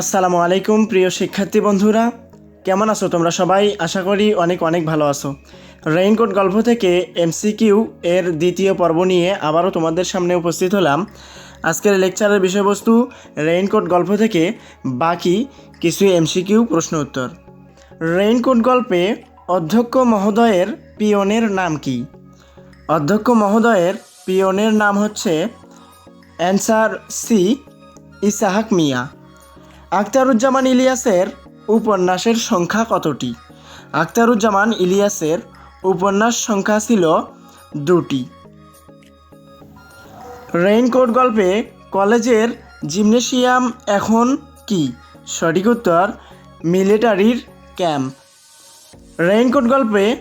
আসসালামু আলাইকুম, প্রিয় শিক্ষার্থী বন্ধুরা। কেমন আছো তোমরা সবাই? আশা করি অনেক অনেক ভালো আছো। রেইনকোট গল্প থেকে এমসিকিউ এর দ্বিতীয় পর্ব নিয়ে আবারও তোমাদের সামনে উপস্থিত হলাম। আজকের লেকচারের বিষয়বস্তু, রেইনকোট গল্প থেকে বাকি কিছু এমসিকিউ প্রশ্ন উত্তর। রেইনকোট গল্পে অধ্যক্ষ মহোদয়ের পিয়নের নাম কি? অধ্যক্ষ মহোদয়ের পিয়নের নাম হচ্ছে অ্যান্সার সি ইসাহাক মিয়া। আখতারুজ্জামান ইলিয়াসের উপন্যাসের সংখ্যা কতটি? আখতারুজ্জামান ইলিয়াসের উপন্যাস সংখ্যা ছিল দুটি। রেইনকোট গল্পে কলেজের জিমনেশিয়াম এখন কি? সঠিক উত্তর, মিলিটারির ক্যাম্প। রেইনকোট গল্পে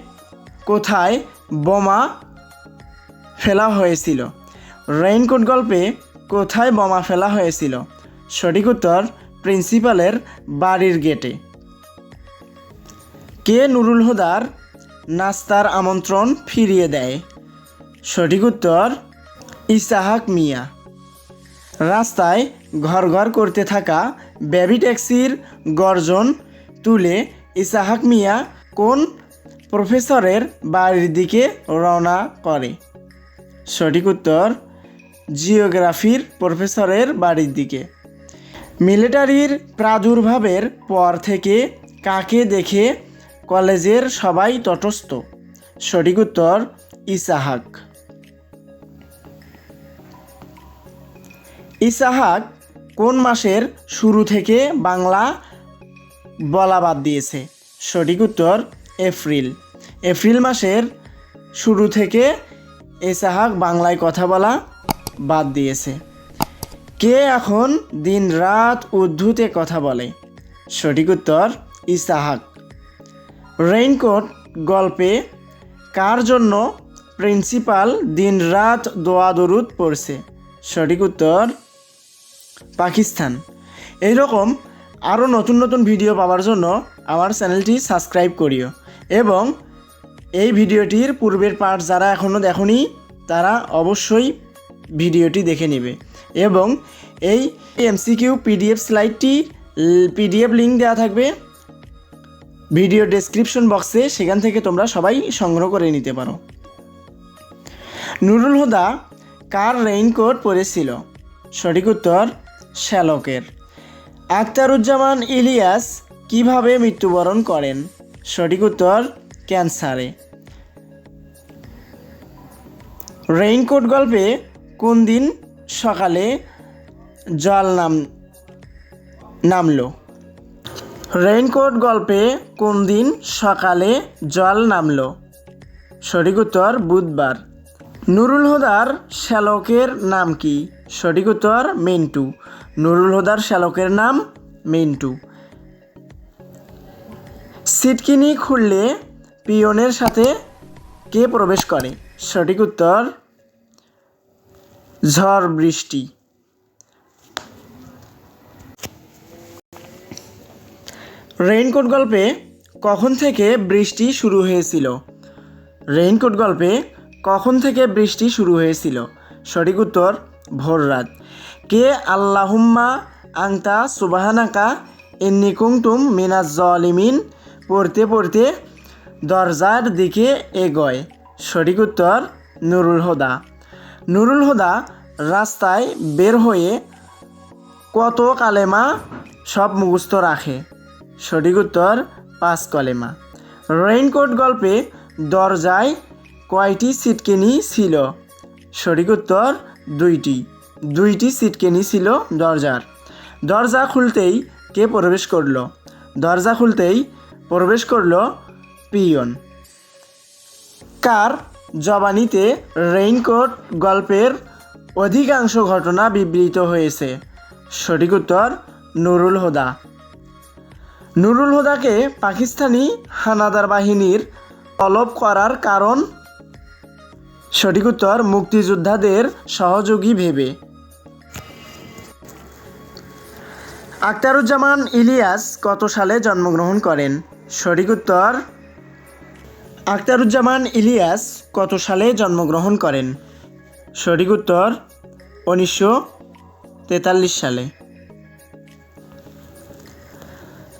কোথায় বোমা ফেলা হয়েছিল? রেইনকোট গল্পে কোথায় বোমা ফেলা হয়েছিল? সঠিক উত্তর প্রিন্সিপালের বাড়ির গেটে। কে নুরুল হুদার নাস্তার আমন্ত্রণ ফিরিয়ে দেয়? সঠিক উত্তর, ইসাহাক মিয়া। রাস্তায় ঘর ঘর করতে থাকা বেবি ট্যাক্সির গর্জন তুলে ইসাহাক মিয়া কোন প্রফেসরের বাড়ির দিকে রওনা করে? সঠিক উত্তর, জিওগ্রাফির প্রফেসরের বাড়ির দিকে। মিলিটারির প্রাদুর্ভাবের পর থেকে কাকে দেখে কলেজের সবাই তটস্থ? সঠিক উত্তর, ইসাহাক। ইসাহাক কোন মাসের শুরু থেকে বাংলা বলা বাদ দিয়েছে? সঠিক উত্তর, এপ্রিল। এপ্রিল মাসের শুরু থেকে ইসাহাক বাংলায় কথা বলা বাদ দিয়েছে। কে এখন দিন রাত উদ্ধুতে কথা বলে? সঠিক উত্তর, ইসাহাক। রেইনকোট গল্পে কার জন্য প্রিন্সিপাল দিন রাত দোয়া দরুদ পড়ছে? সঠিক উত্তর, পাকিস্তান। এইরকম আরও নতুন নতুন ভিডিও পাওয়ার জন্য আমার চ্যানেলটি সাবস্ক্রাইব করিও এবং এই ভিডিওটির পূর্বের পার্ট যারা এখনও দেখনি, তারা অবশ্যই ভিডিওটি দেখে নেবে। এবং এই এমসিকিউ পিডিএফ স্লাইডটি পিডিএফ লিঙ্ক দেওয়া থাকবে ভিডিও ডেসক্রিপশন বক্সে সেখান থেকে তোমরা সবাই সংগ্রহ করে নিতে পারো। নুরুল হুদা, কার রেইনকোট পরেছিল? সঠিক উত্তর, শ্যালকের। আখতারুজ্জামান ইলিয়াস কীভাবে মৃত্যুবরণ করেন? সঠিক উত্তর, ক্যান্সারে। রেইনকোট গল্পে কোন দিন সকালে জল নাম, নামলো। রেইনকোট গল্পে কোন দিন সকালে জল নামলো? সঠিক উত্তর বুধবার। নুরুল হুদার শ্যালকের নাম কি? সঠিক উত্তর মিন্টু। নুরুল হুদার শ্যালকের নাম মিন্টু। সিটকিনি খুললে পিয়নের সাথে কে প্রবেশ করে? সঠিক উত্তর ঝড় বৃষ্টি। রেইনকোট গল্পে কখন থেকে বৃষ্টি শুরু হয়েছিল? রেইনকোট গল্পে কখন থেকে বৃষ্টি শুরু হয়েছিল? সঠিক উত্তর, ভোর রাত। কে আল্লাহুম্মা আংতা সুবাহানাকা এন্নি কুংতুম মিনাজ জলিমিন? পড়তে পড়তে দরজার দিকে এগোয়। সঠিক উত্তর, নুরুল হুদা। নুরুল হুদা রাস্তায় বের হয়ে কত কালেমা সব মুখস্থ রাখে? সঠিক উত্তর, পাঁচ কলেমা। রেইনকোট গল্পে দরজায় কয়টি সিটকেনি ছিল? সঠিক উত্তর, দুইটি। দুইটি সিটকেনি ছিল দরজার। দরজা খুলতেই কে প্রবেশ করল? দরজা খুলতেই প্রবেশ করল পিয়ন। কার জবানিতে রেইনকোট গল্পের অধিকাংশ ঘটনা বিবৃত হয়েছে। সঠিক উত্তর, নুরুল হুদা। নুরুল হুদাকে পাকিস্তানি হানাদার বাহিনীর তলব করার কারণ? সঠিক উত্তর, মুক্তিযোদ্ধাদের সহযোগী ভেবে। আখতারুজ্জামান ইলিয়াস কত সালে জন্মগ্রহণ করেন? সঠিক উত্তর আখতারুজ্জামান ইলিয়াস কত সালে জন্মগ্রহণ করেন? সঠিক উত্তর উনিশশো তেতাল্লিশ সালে।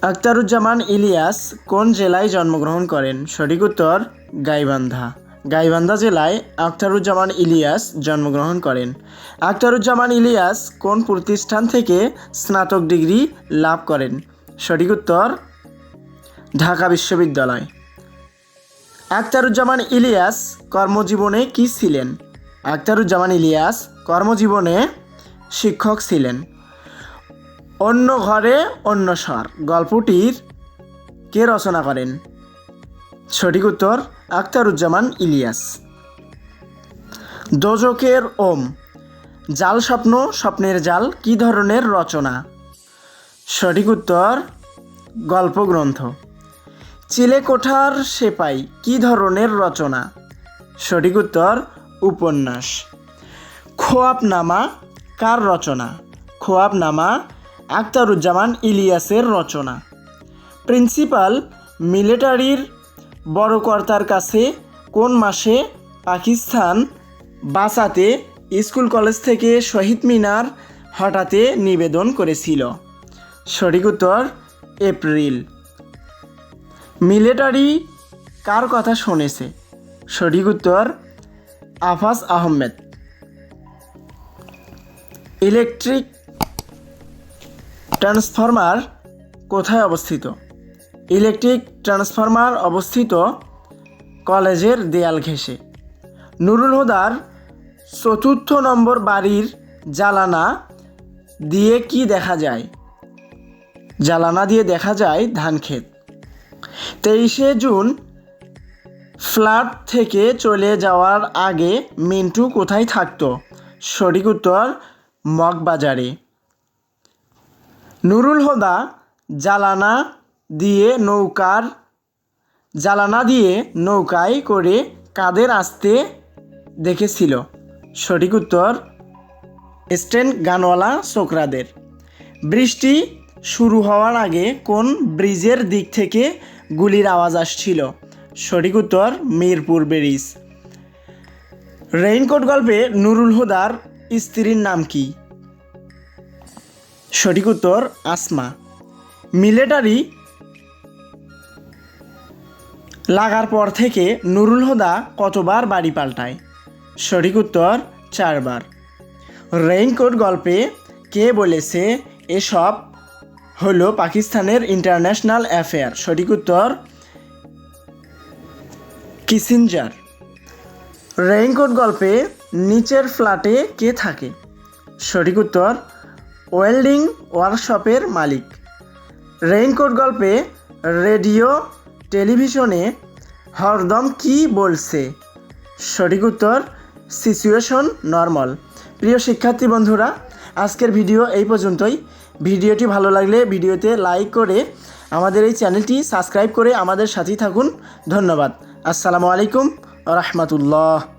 আখতারুজ্জামান ইলিয়াস কোন জেলায় জন্মগ্রহণ করেন? সঠিক উত্তর গাইবান্ধা। গাইবান্ধা জেলায় আখতারুজ্জামান ইলিয়াস জন্মগ্রহণ করেন। আখতারুজ্জামান ইলিয়াস কোন প্রতিষ্ঠান থেকে স্নাতক ডিগ্রি লাভ করেন? সঠিক উত্তর ঢাকা বিশ্ববিদ্যালয়। আখতারুজ্জামান ইলিয়াস কর্মজীবনে কি ছিলেন? আখতারুজ্জামান ইলিয়াস কর্মজীবনে শিক্ষক ছিলেন। অন্য ঘরে অন্য স্বর। গল্পটির কে রচনা করেন? সঠিক উত্তর আখতারুজ্জামান ইলিয়াস। দোজকের ওম। জাল স্বপ্ন, স্বপ্নের জাল, কি ধরনের রচনা? সঠিক উত্তর, গল্পগ্রন্থ। চিলেকোঠার সেপাই, কি ধরনের রচনা? সঠিক উত্তর, উপন্যাস। খোয়াবনামা, কার রচনা? খোয়াবনামা, আখতারুজ্জামান ইলিয়াসের রচনা। প্রিন্সিপাল মিলিটারির বড় কর্তার কাছে কোন মাসে পাকিস্তান বাঁচাতে স্কুল কলেজ থেকে শহীদ মিনার হঠাতে নিবেদন করেছিল? সঠিক উত্তর, এপ্রিল। মিলিটারি কার কথা শুনেছে? সঠিক উত্তর, আফাজ আহমেদ। ইলেকট্রিক ট্রান্সফরমার কোথায় অবস্থিত? ইলেকট্রিক ট্রান্সফরমার অবস্থিত কলেজের দেয়াল ঘেঁষে। নুরুল হুদার চতুর্থ নম্বর বাড়ির জ্বালানা দিয়ে কি দেখা যায়? জ্বালানা দিয়ে দেখা যায় ধান ক্ষেত তেইশে জুন ফ্ল্যাট থেকে চলে যাওয়ার আগে মিন্টু কোথায় থাকতো? সঠিক উত্তর, মগবাজারে। নুরুল হোদা জ্বালানা দিয়ে নৌকার জ্বালানা দিয়ে নৌকায় করে কাদের আসতে দেখেছিল? সঠিক উত্তর, স্টেন গানওয়ালা, সোকরাদের। বৃষ্টি শুরু হওয়ার আগে কোন ব্রিজের দিক থেকে গুলির আওয়াজ আসছিল? সঠিক উত্তর, মিরপুর ব্রিজ। রেইনকোট গল্পে নুরুল হুদার স্ত্রীর নাম কি? সঠিক উত্তর, আসমা। মিলিটারি লাগার পর থেকে নুরুল হুদা কতবার বাড়ি পাল্টায়? সঠিক উত্তর, চারবার। রেইনকোট গল্পে কে বলেছে, এসব হলো পাকিস্তানের ইন্টারন্যাশনাল অ্যাফেয়ার সঠিক উত্তর, কিসিঞ্জার। রেইনকোট গল্পে নিচের ফ্ল্যাটে কে থাকে? সঠিক উত্তর ওয়েল্ডিং ওয়ার্কশপের মালিক। রেইনকোট গল্পে রেডিও টেলিভিশনে হরদম কি বলছে? সঠিক উত্তর সিচুয়েশন নর্মাল প্রিয় শিক্ষার্থী বন্ধুরা, আজকের ভিডিও এই পর্যন্তই। ভিডিওটি ভালো লাগলে ভিডিওতে লাইক করে আমাদের এই চ্যানেলটি সাবস্ক্রাইব করে আমাদের সাথেই থাকুন। ধন্যবাদ। আসসালামু আলাইকুম রহমতুল্লাহ।